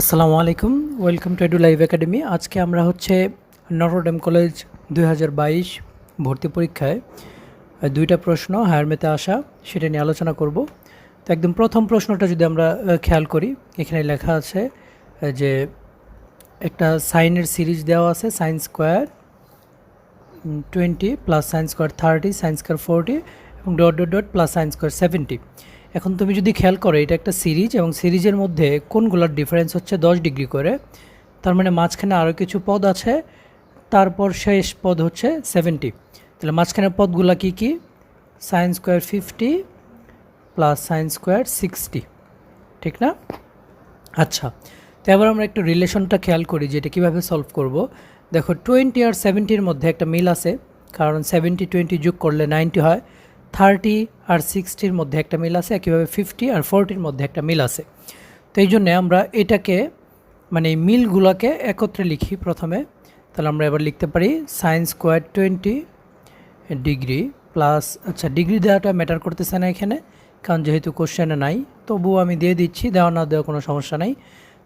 আসসালামু আলাইকুম, welcome to Edu Live Academy. আজকে আমরা হচ্ছে নটরডেম কলেজ দু হাজার বাইশ ভর্তি পরীক্ষায় দুইটা প্রশ্ন, হায়ার মেতে আসা, সেটা নিয়ে আলোচনা করব। তো একদম প্রথম প্রশ্নটা যদি আমরা খেয়াল করি, এখানে লেখা আছে যে একটা সাইনের সিরিজ দেওয়া আছে, sine square twenty plus sine square thirty, sine square forty এবং dot dot dot plus sine square seventy. এখন তুমি যদি খেয়াল করো, এটা একটা সিরিজ এবং সিরিজের মধ্যে কোনগুলোর ডিফারেন্স হচ্ছে দশ ডিগ্রি করে? তার মানে মাঝখানে আরও কিছু পদ আছে, তারপর শেষ পদ হচ্ছে সেভেন্টি তাহলে মাঝখানের পদগুলো কী কী? Sine square fifty plus sine square sixty ঠিক না? আচ্ছা তো এবার আমরা একটু রিলেশনটা খেয়াল করি যে এটা কীভাবে সলভ করব। দেখো টোয়েন্টি আর সেভেন্টির মধ্যে একটা মিল আছে, কারণ সেভেন্টি টোয়েন্টি যোগ করলে নাইনটি হয়। থার্টি আর সিক্সটির মধ্যে একটা মিল আছে, একইভাবে ফিফটি আর ফোরটির মধ্যে একটা মিল আছে। তো এই জন্যে আমরা এটাকে মানে এই মিলগুলোকে একত্রে লিখি প্রথমে। তাহলে আমরা এবার লিখতে পারি sine square twenty degree plus আচ্ছা ডিগ্রি দেওয়াটা ম্যাটার করতেছে না এখানে, কারণ যেহেতু কোশ্চেনে নাই, তবুও আমি দিয়ে দিচ্ছি, দেওয়া না দেওয়া কোনো সমস্যা নাই।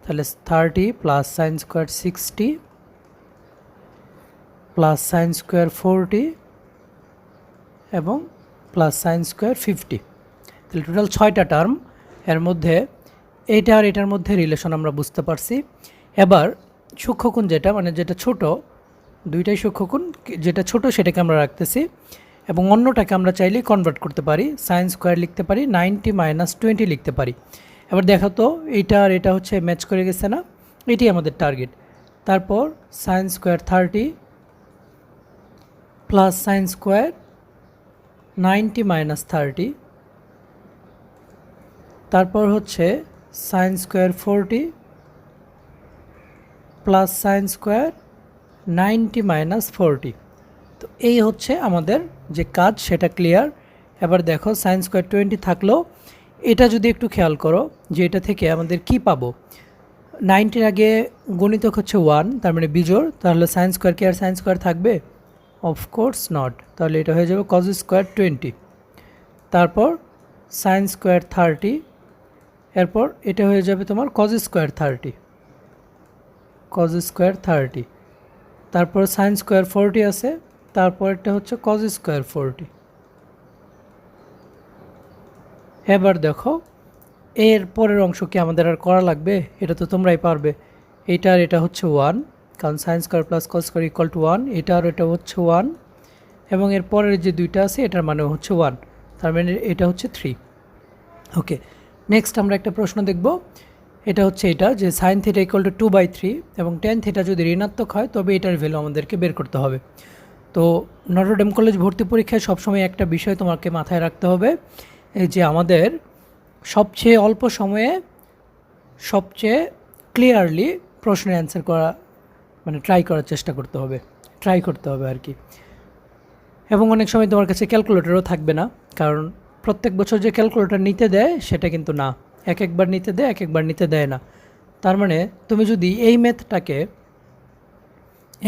তাহলে thirty plus sine square sixty plus sine square forty এবং প্লাস সাইন স্কোয়ার ফিফটি তাহলে টোটাল ছয়টা টার্ম এর মধ্যে এইটা আর এটার মধ্যে রিলেশন আমরা বুঝতে পারছি। এবার সূক্ষ্মকোণ যেটা মানে যেটা ছোট, দুইটাই সূক্ষ্মকোণ, যেটা ছোট সেটাকে আমরা রাখতেছি। এবং অন্যটাকে আমরা চাইলেই কনভার্ট করতে পারি সাইন স্কোয়ার লিখতে পারি নাইনটি মাইনাস টোয়েন্টি লিখতে পারি। এবার দেখো তো, এইটা আর এটা হচ্ছে ম্যাচ করে গেছে না এটি আমাদের টার্গেট তারপর sine square thirty plus sine square ninety minus thirty. তারপর হচ্ছে sine square forty plus sine square ninety minus forty. তো এই হচ্ছে আমাদের যে কাজ, সেটা ক্লিয়ার। এবার দেখো, সাইন স্কোয়ার টোয়েন্টি থাকলেও এটা যদি একটু খেয়াল করো যে এটা থেকে আমাদের কি পাবো? নাইনটির আগে গণিতক হচ্ছে ওয়ান, তার মানে বিজোড়। তাহলে সাইন স্কোয়ার কি আর সাইন স্কোয়ার থাকবে? Of course not. তাহলে এটা হয়ে যাবে কজ স্কোয়ার টোয়েন্টি তারপর সাইন স্কোয়ার থার্টি এরপর এটা হয়ে যাবে তোমার cos square thirty cos square thirty তারপর সাইন স্কোয়ার ফোরটি আছে তারপরটা হচ্ছে কজ স্কোয়ার ফোরটি এবার দেখো, এর পরের অংশ কি আমাদের আর করা লাগবে? এটা তো তোমরাই পারবে। এইটা আর এটা হচ্ছে ওয়ান কারণ sine square plus cos square equal to one এটা আর এটা হচ্ছে ওয়ান এবং এর পরের যে দুইটা আছে, এটার মানে হচ্ছে ওয়ান তার মানে এটা হচ্ছে থ্রি ওকে নেক্সট আমরা একটা প্রশ্ন দেখব। এটা হচ্ছে এটা, যে sine theta equal to two by three এবং টেন থিটা যদি ঋণাত্মক হয়, তবে এটার ভ্যালু আমাদেরকে বের করতে হবে। তো নটরডেম কলেজ ভর্তি পরীক্ষায় সবসময় একটা বিষয় তোমাকে মাথায় রাখতে হবে যে আমাদের সবচেয়ে অল্প সময়ে সবচেয়ে ক্লিয়ারলি প্রশ্নের অ্যান্সার করা মানে ট্রাই করার চেষ্টা করতে হবে ট্রাই করতে হবে আর কি। এবং অনেক সময় তোমার কাছে ক্যালকুলেটরও থাকবে না, কারণ প্রত্যেক বছর যে ক্যালকুলেটর নিতে দেয় সেটা কিন্তু না। এক একবার নিতে দেয়, এক একবার নিতে দেয় না। তার মানে তুমি যদি এই ম্যাথটাকে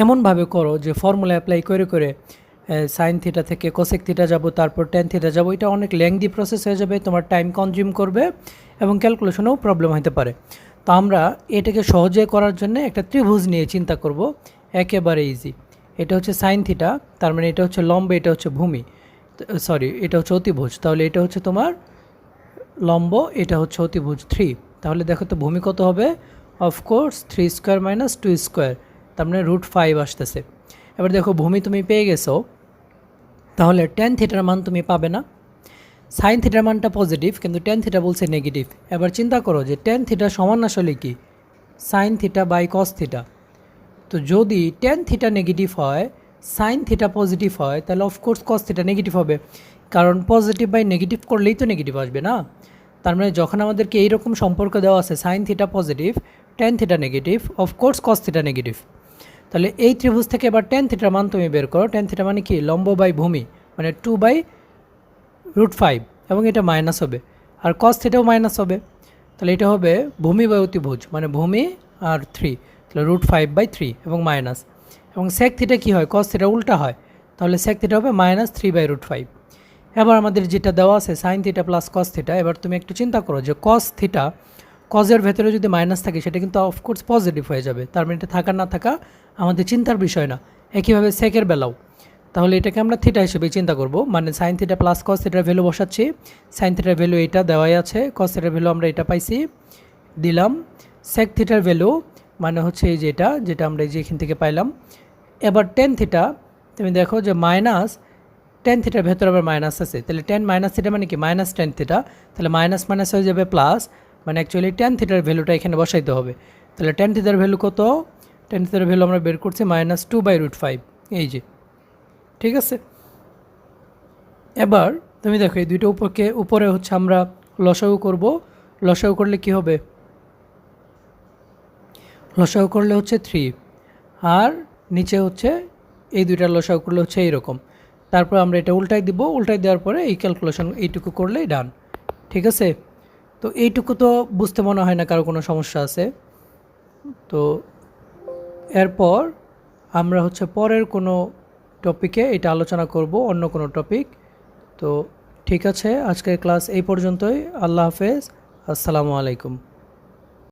এমনভাবে করো যে ফর্মুলা অ্যাপ্লাই করে করে সাইন থিটা থেকে কোসেক থিটা যাব, তারপর টেন থিটা যাব, এটা অনেক লেংদি প্রসেস হয়ে যাবে, তোমার টাইম কনজিউম করবে এবং ক্যালকুলেশনেও প্রবলেম হতে পারে। তো আমরা এটাকে সহজে করার জন্য একটা ত্রিভুজ নিয়ে চিন্তা করব। একেবারে ইজি এটা হচ্ছে সাইন থিটা তার মানে এটা হচ্ছে লম্ব, এটা হচ্ছে ভূমি। সরি এটা হচ্ছে অতিভুজ। তাহলে এটা হচ্ছে তোমার লম্ব, এটা হচ্ছে অতিভুজ থ্রি তাহলে দেখো তো ভূমি কত হবে? Of course three square minus two square তার মানে রুট ফাইভ আসতেছে। এবার দেখো, ভূমি তুমি পেয়ে গেছো। তাহলে টেন থিটার মান তুমি পাবে না। সাইন থিটার মানটা পজিটিভ, কিন্তু টেন থিটা বলছে নেগেটিভ এবার চিন্তা করো যে টেন থিটা সমান আসলে কি? Sine theta by cos theta. তো যদি টেন থিটা নেগেটিভ হয়, সাইন থিটা পজিটিভ হয়, তাহলে অফকোর্স কস থিটা নেগেটিভ হবে। কারণ পজিটিভ বাই নেগেটিভ করলেই তো নেগেটিভ আসবে না। তার মানে যখন আমাদেরকে এইরকম সম্পর্ক দেওয়া আছে, sine theta positive tan theta negative of course cos theta negative তাহলে এই ত্রিভুজ থেকে এবার টেন থিটার মান তুমি বের করো। টেন থিটা মানে কি? লম্ব বাই ভূমি। মানে টু বাই রুট ফাইভ এবং এটা মাইনাস হবে। আর কস থিটাও মাইনাস হবে। তাহলে এটা হবে ভূমি বাই অতিভুজ মানে ভূমি আর থ্রি তাহলে রুট ফাইভ বাই থ্রি এবং মাইনাস। এবং সেক থিটা কী হয়? কস থিটা উল্টা হয়। তাহলে সেক থিটা হবে minus three by root five. এবার আমাদের যেটা দেওয়া আছে sine theta plus cos theta এবার তুমি একটু চিন্তা করো যে কস থিটা কজের ভেতরে যদি মাইনাস থাকে, সেটা কিন্তু অফকোর্স পজিটিভ হয়ে যাবে। তার মানে এটা থাকা না থাকা আমাদের চিন্তার বিষয় না। একইভাবে সেকের বেলাও। তাহলে এটাকে আমরা থিটা হিসেবে চিন্তা করব। মানে সাইন থিটা প্লাস কস থিটার ভ্যালু বসাচ্ছি। সাইন থিটার ভ্যালু এটা দেওয়াই আছে। কস থিটার ভ্যালু আমরা এটা পাইছি, দিলাম। সেক থিটার ভ্যালু মানে হচ্ছে এই যে এটা, যেটা আমরা এই যে এখান থেকে পাইলাম। এবার টেন থিটা তুমি দেখো যে মাইনাস টেন থিটার ভেতরে আবার মাইনাস আছে। তাহলে টেন মাইনাস থিটা মানে কি? মাইনাস টেন থিটা তাহলে মাইনাস মাইনাস হয়ে যাবে প্লাস মানে অ্যাকচুয়ালি টেন থিটার ভ্যালুটা এখানে বসাইতে হবে। তাহলে টেন থিটার ভ্যালু কত? টেন থিটার ভ্যালু আমরা বের করছি minus two by root five এই যে। ঠিক আছে? এবার তুমি দেখো, এই দুইটা উপরকে উপরে হচ্ছে আমরা লসাগু করব। লসাগু করলে কি হবে? লসাগু করলে হচ্ছে থ্রি আর নিচে হচ্ছে, এই দুইটা লসাগু করলে হচ্ছে এইরকম। তারপর আমরা এটা উল্টাই দিব, উল্টাই দেওয়ার পরে এই ক্যালকুলেশন এইটুকু করলেই ডান ঠিক আছে? তো এইটুকু তো বুঝতে মনে হয় না কারও কোনো সমস্যা আছে। তো এরপর আমরা হচ্ছে পরের কোনো টপিকে এটা আলোচনা করব, অন্য কোনো টপিক তো ঠিক আছে, আজকের ক্লাস এই পর্যন্তই। আল্লাহ হাফেজ। আসসালামু আলাইকুম।